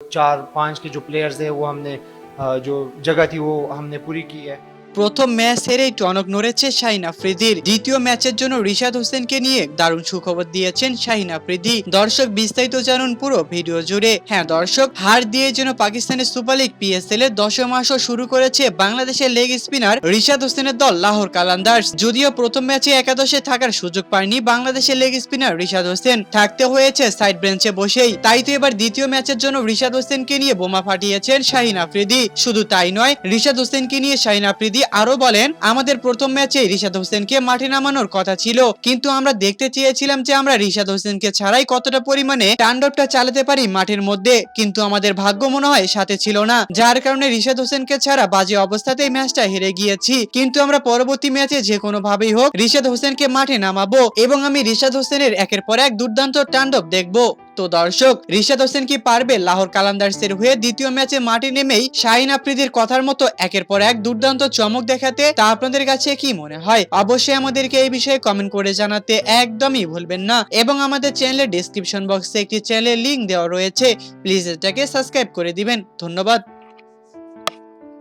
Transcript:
चार, पाँच के जो प्लेयर्स है, वो हमने जो जगह थी, वो हमने पूरी की है। প্রথম ম্যাচ হেরেই টনক নড়েছে শাহিন আফ্রিদির। দ্বিতীয় ম্যাচের জন্য রিশাদ হোসেনকে নিয়ে দারুণ সুখবর দিয়েছেন শাহিন আফ্রিদি। দর্শক বিস্তারিত জানুন পুরো ভিডিও জুড়ে। হ্যাঁ দর্শক, হার দিয়ে যেন পাকিস্তানের সুপার লিগ পিএসএল এর দশম আসর শুরু করেছে বাংলাদেশের লেগ স্পিনার রিশাদ হোসেনের দল লাহোর কালান্দার্স। যদিও প্রথম ম্যাচে একাদশে থাকার সুযোগ পায়নি বাংলাদেশের লেগ স্পিনার রিশাদ হোসেন। থাকতে হয়েছে সাইড বেঞ্চে বসেই। তাই তো এবার দ্বিতীয় ম্যাচের জন্য রিশাদ হোসেনকে নিয়ে বোমা ফাটিয়েছেন শাহিন আফ্রিদি। শুধু তাই নয়, রিশাদ হোসেনকে নিয়ে শাহিন আফ্রিদি আরও বলেন, আমাদের প্রথম ম্যাচে রিশাদ হোসেনকে মাঠে নামানোর কথা ছিল, কিন্তু আমরা দেখতে চেয়েছিলাম যে আমরা রিশাদ হোসেনকে ছাড়াই কতটা পরিমাণে তাণ্ডবটা চালাতে পারি মাঠের মধ্যে, কিন্তু আমাদের ভাগ্য মনে হয় সাথে ছিল না। যার কারণে রিশাদ হোসেনকে ছাড়া বাজে অবস্থাতেই ম্যাচটা হেরে গিয়েছি। কিন্তু আমরা পরবর্তী ম্যাচে যে কোনো ভাবেই হোক, রিশাদ হোসেনকে মাঠে নামাবো এবং আমি রিশাদ হোসেনের একের পর এক দুর্দান্ত তাণ্ডব দেখব। তো দর্শক, রিশাদ হোসেন কি পারবে? লাহোর কালান্দার্সের হয়ে দ্বিতীয় ম্যাচে মাঠে নেমেই শাহিন আফ্রিদির কথার মতো একের পর এক দুর্দান্ত চমক দেখাতে তা আপনাদের কাছে কি মনে হয়? অবশ্যই আমাদেরকে এই বিষয়ে কমেন্ট করে জানাতে একদমই ভুলবেন না। এবং আমাদের চ্যানেলের ডিসক্রিপশন বক্সে একটি চ্যানেলের লিঙ্ক দেওয়া রয়েছে। প্লিজ এটাকে সাবস্ক্রাইব করে দিবেন। ধন্যবাদ।